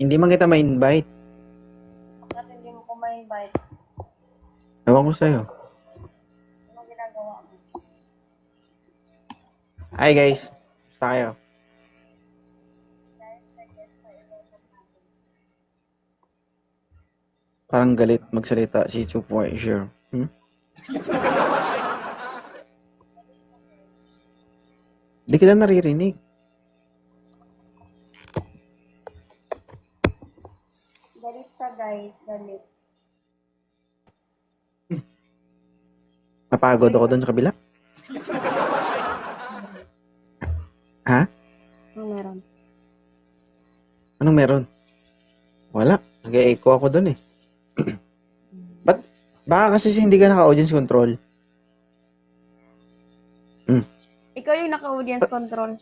Hindi man kita ma-invite. Bakit hindi mo ko ma-invite? Ewan ko sa'yo. Anong ginagawa mo? Hi guys. Basta kayo. Parang galit magsalita si Chupoy, sure. Hmm? Hindi kita naririnig. Guys, galit. Napagod ako doon sa kabila. Ha? Anong meron? Anong meron? Wala. Nag-echo ako doon eh. Ba't? Baka kasi hindi ka naka-audience control. Ikaw yung naka-audience control.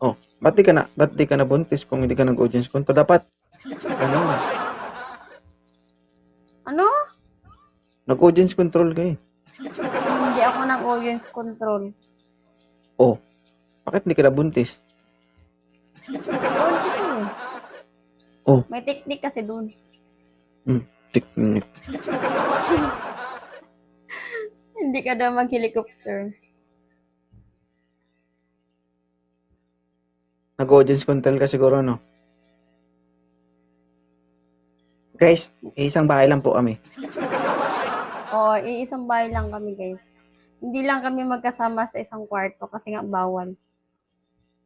Oh, ba't di ka na, ba't di ka na buntis kung hindi ka nag-audience control? Dapat, ano, Ano? Nag-audience control ka eh. hindi ako nag-audience control. Oh, bakit hindi ka na buntis? Eh. Oh. May technique kasi doon. Hmm, technique. Hindi ka daw mag-helicopter. Nag-audience control ka siguro, no? Guys, isang bahay lang po kami. Oo, iisang bahay lang kami guys. Hindi lang kami magkasama sa isang kwarto kasi nga bawal.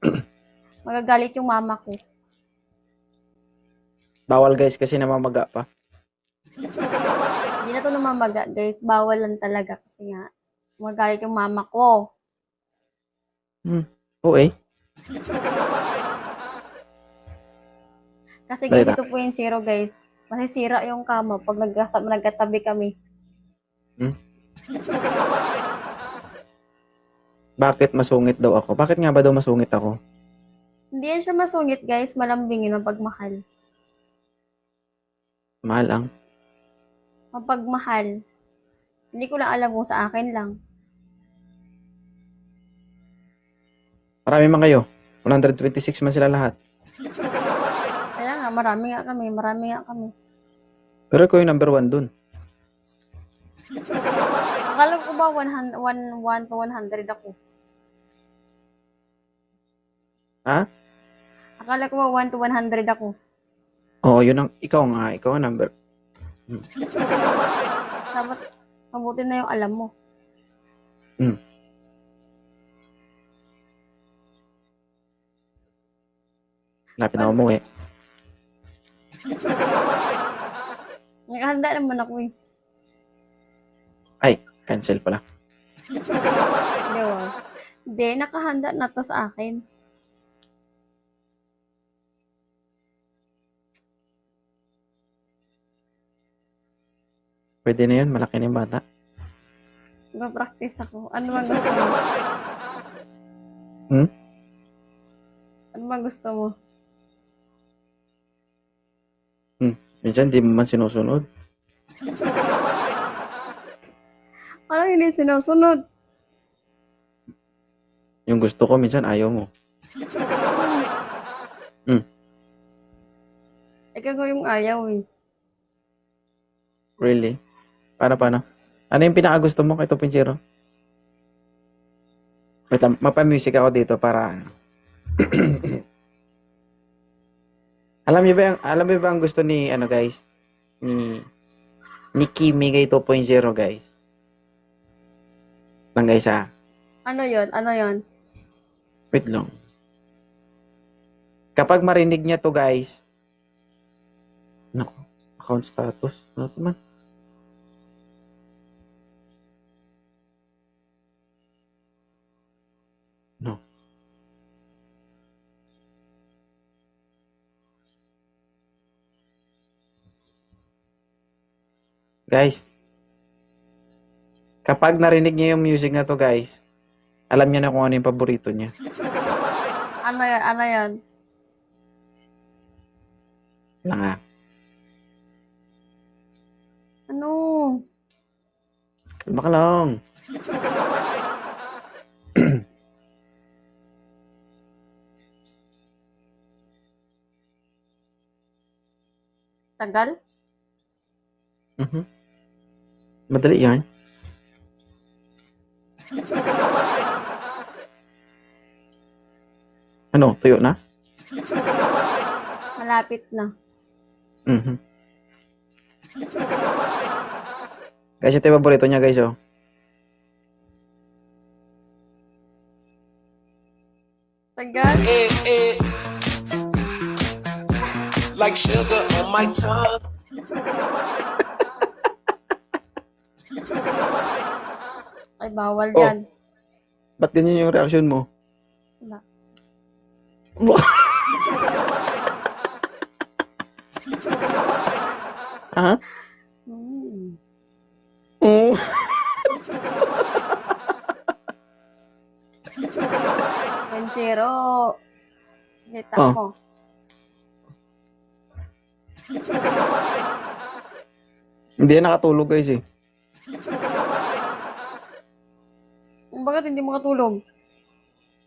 Magagalit yung mama ko. Bawal guys kasi namamaga pa. Hindi na to namamaga, guys. Bawal lang talaga kasi nga magagalit yung mama ko. Oo eh. Kasi Balita. ito po yung zero, guys. Masisira yung kama pag nagkatabi kami. Bakit masungit daw ako? Bakit nga ba daw masungit ako? Hindi yan siya masungit, guys. Malambing yun, mapagmahal. Mahal ang. Mapagmahal. Hindi ko lang alam kung sa akin lang. Marami man kayo. 126 man sila lahat. Kaya nga, marami nga kami. Marami nga kami. Pero ikaw yung number one dun. Akala ko ba 100, 1, 1 to 100 ako? Ha? Akala ko ba 1 to 100 ako? Oo, yun ang, ikaw nga, ikaw ang number. Dapat mabuti na yung alam mo. Lapit na umuwi. Nakahanda naman ako eh. Ay, cancel pala. Hindi, wow. Hindi, nakahanda na to sa akin. Pwede na yun, malaki na yung bata. Mag-practice ako. Ano bang gusto mo? Hmm? Ano bang gusto mo? Minsan, di mo man sinusunod. Parang hindi sinusunod. Yung gusto ko, minsan ayaw mo. Ikaw ko yung ayaw eh. Really? Paano, paano? Ano yung pinakagusto mo kay Tupinchero? Wait lang, mapamusic ako dito para ano. alam niyo ba yung, alam niyo ba ang gusto ni, ano guys? Ni, ni Kimi kay 2.0 guys? Lang guys ah. Ano yon? Ano yon? Wait lang. Kapag marinig niya to guys, Nako, account status. Ano to man? No. Guys, kapag narinig niya yung music na to guys, alam niya na kung ano yung paborito niya. Ano yon? Ano yon? Lang ah. Ano? Kalma ka lang. Tagal? Mhm. Madali yan. Ano, tuyo na? Malapit na. Mhm. Guys, ito yung paborito niya, guys, oh. Tagal? eh, eh. Like sugar on my tongue. Ay, bawal Oh. yan. Ba't ganyan yung reaction mo? Wala. Ha? Oo. Ten zero. Kita Oh. mo. Hindi nakatulog, guys, eh. Bakit hindi mo katulog?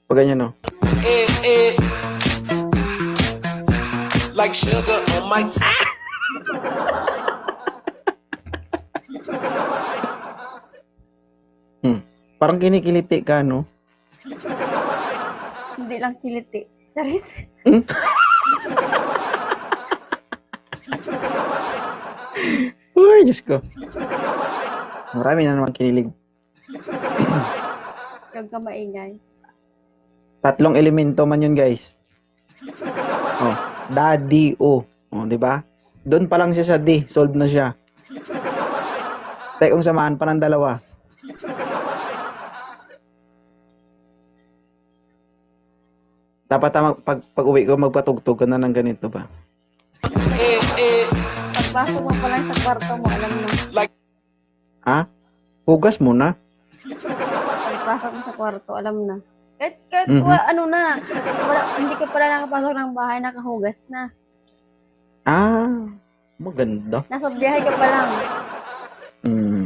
Pag ganyan, oh. Eh, eh. Like sugar on my tongue. Hmm. Parang kinikiliti ka, no? Hindi lang kiliti. Charis. Uy, Diyos ko. Marami na naman kinilig. Huwag ka maingay. Tatlong elemento man yun, guys. Oh, daddy, o. Oh, di ba? Doon pa lang siya sa D, solved na siya. Tay kung samahan pa ng dalawa. Dapat tama, pag, pag uwi ko, magpatugtog ka na ng ganito ba? Eh, eh. Pagpasok mo pa lang sa kwarto mo, alam na. Ha? Hugas mo na. Pagpasok mo sa kwarto, alam na. Kahit, kahit Mhm. wa- ano na, wala, hindi ka pala nakapasok ng bahay, nakahugas na. Ah, maganda. Nasa biyahe ka pa lang. Hmm.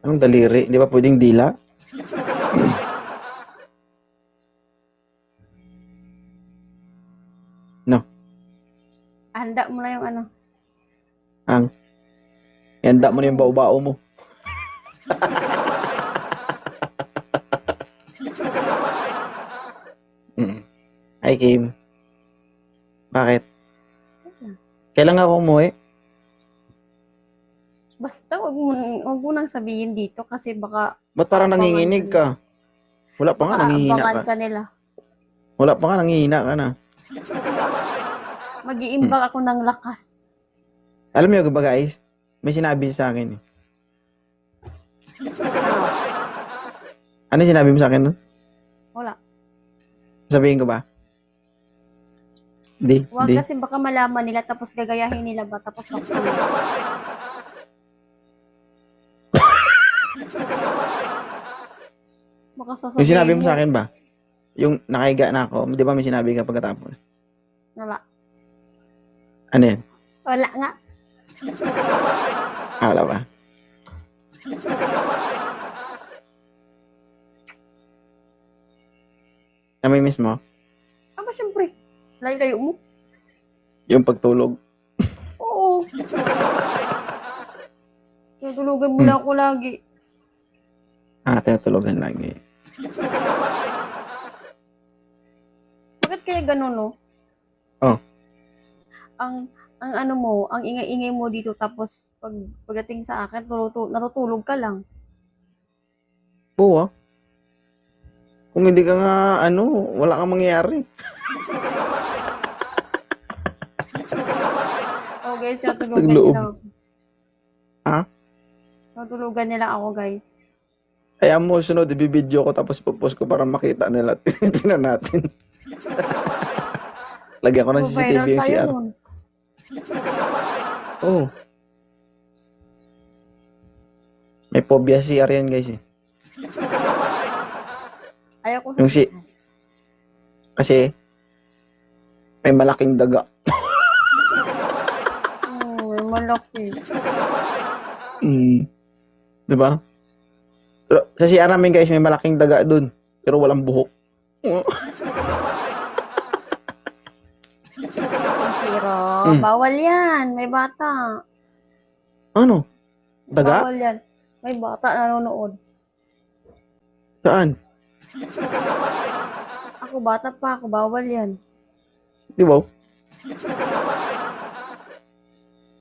Anong daliri? Di ba pwedeng dila? no. Handa mo na yung ano. Ang. Ihanda mo na yung bao-bao mo. Mm. Hi, Kim. Bakit? Kailan ako umuwi? Basta wag mo, wag mo nang sabihin dito kasi baka Ba't parang nanginginig ka? Wala pa nga, nangihina aabangan ka. ka nila. Wala pa nga, nangihina ka na. Mag-iimbak ako ng lakas. Alam niyo ba guys? May sinabi sa akin eh. Ano? Ano sinabi mo sa akin nun? Wala. Sabihin ko ba? Di, Wag di. kasi baka malaman nila tapos gagayahin nila ba tapos maksan. baka sasabihin Yung sinabi mo sa akin ba? Yung nakahiga na ako, di ba may sinabi ka pagkatapos? Wala. Ano yan? Wala nga. Wala ba? Namimiss mo? Aba, syempre. Layo-layo mo. Yung pagtulog? Oo. Tutulugan mo Hmm. lang ako lagi. Ah, tinatulugan lagi. Bakit kaya ganun, no? Oh. Ang ang ano mo, ang ingay-ingay mo dito tapos pag pagdating sa akin, natutulog ka lang. Oo ah. Kung hindi ka nga, ano, wala kang mangyayari. Oh, guys, Lakas natulugan ng loob. nila ako. Ha? Natulugan nila ako, guys. Kaya mo, sunod, ibibideo ko tapos post ko para makita nila. Tingnan natin. Lagyan ko ng Oh, CCTV yung tayo CR. nun. Oo. May phobia CR yan, guys. Eh. Ayaw ko Yung si... Kasi, may malaking daga. Hmm, may malaki. Mm. Di ba? Pero Sa CR namin, guys, may malaking daga dun. Pero walang buhok. Oh, Mm. bawal yan. May bata. Ano? Daga? Bawal yan. May bata nanonood. Saan? Ako, bata pa ako. Bawal yan. Di ba?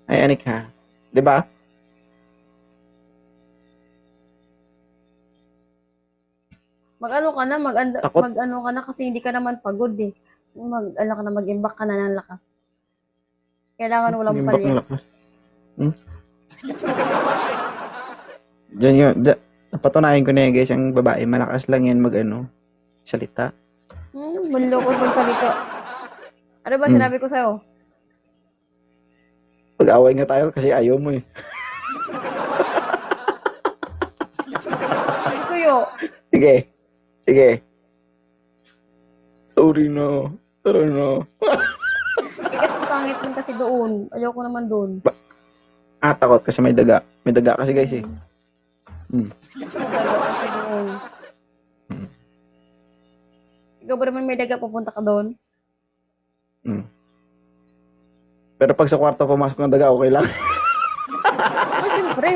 Ay, anik ha. Di ba? Mag-ano ka na, mag, Takot. mag-ano ka na kasi hindi ka naman pagod eh. Mag-ano ka na, mag-imbak ka na ng lakas. Kailangan walang Yung back ng palya. lakas. Hmm? Diyan yun. Da, napatunayan ko na yan guys. Ang babae, malakas lang yan mag ano, salita. Hmm, bulo ko pagsalito. Ano ba Hmm. sinabi ko sa'yo? Pag-away nga tayo kasi ayaw mo eh. Hindi ko yo. Sige. Sige. Sorry no. Sorry no. Ikat ang pangit lang kasi doon. Ayoko naman doon. Ah, takot kasi may daga. May daga kasi guys eh. Doon. Hmm. Ikaw ba naman may daga pupunta ka doon? Hmm. Pero pag sa kwarto pumasok ng daga, okay lang. Ay, siyempre.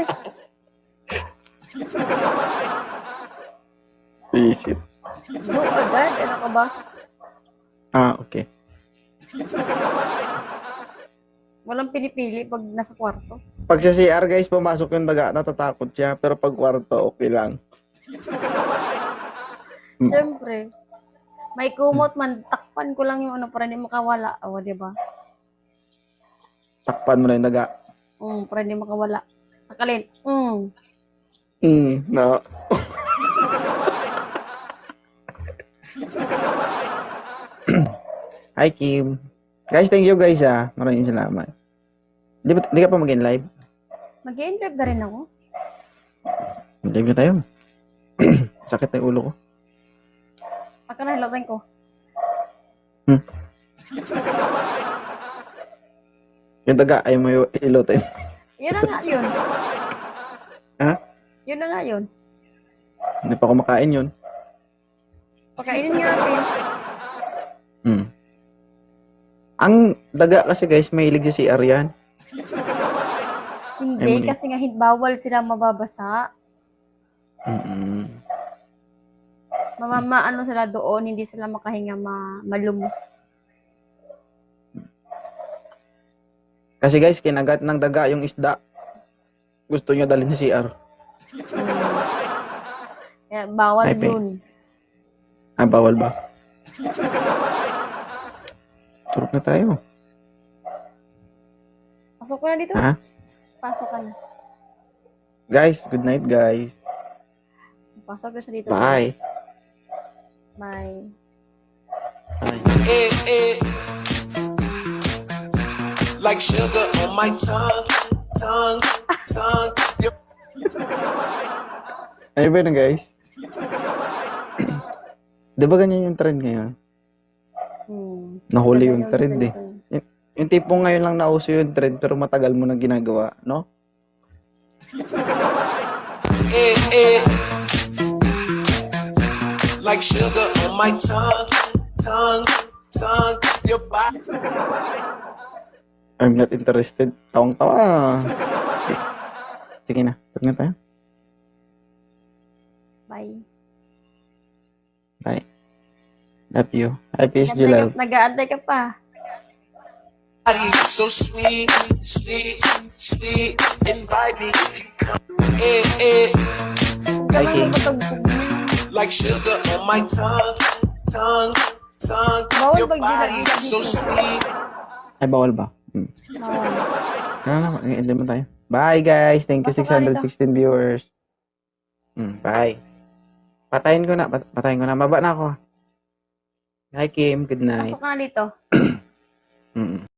Visit. Do agad. Ano ka ba? Ah, okay. Walang pinipili pag nasa kwarto. Pag sa CR guys, pumasok yung daga, natatakot siya. Pero pag kwarto, okay lang. Siyempre. May kumot man, takpan ko lang yung ano para hindi makawala. O, di ba? Takpan mo na yung daga. Mm, para hindi makawala. Sakalin. Mm. Hmm, no. Hi, Kim. Guys, thank you guys ah. Maraming salamat. Di, ba, di ka pa mag live? Mag-i-live na rin ako. Live na tayo. Sakit na yung ulo ko. Pagka nahilotin ko. Yung daga, ayaw mo yung ilotin. Yun na nga yun. Ha? Yun na nga yun. Hindi pa ako makain yun. Pagkainin nga natin. Hmm. Ang daga kasi guys, mahilig sa CR yan. Hindi, Emily. kasi nga hin- bawal sila mababasa. Mm-mm. Mamama, ano sila doon, hindi sila makahinga ma malumos. Kasi guys, kinagat ng daga yung isda. Gusto niya dalhin sa CR. Kaya bawal Ay, pe. yun. Ah, bawal ba? Turok na tayo. Pasok ko na dito. Ha? Pasok ka na. Guys, good night guys. Pasok na siya dito. Bye. Bye. Bye. Eh, eh. Like sugar on my tongue, tongue, tongue. Ayun ba yun guys? Di ba ganyan yung trend ngayon? Nahuli yung trend eh. ganito. Yung tipong ngayon lang nauso yung trend pero matagal mo na ginagawa, no? eh, eh. Like sugar on my tongue, tongue, tongue. Your body. I'm not interested. Tawang tawa. Sige na, huwag na tayo. Bye. Bye. Love you. I PSG Nag- love. Nag-aantay ka pa. So sweet, sweet, sweet. Invite me if you come. Eh, eh. Huwag ka Ay, lang King. magpatugbog niya. Like sugar on my tongue, tongue, tongue. Bawal Your body so sweet. Ay, bawal ba? Hmm. Bawal. Na, mag-end naman tayo. Bye guys. Thank you Pasok ka rito. 616 viewers. Hmm, bye. Patayin ko na. Pat- Patayin ko na. Maba na ako. Hi Kim. Good night. Pasok ka na dito. Mm.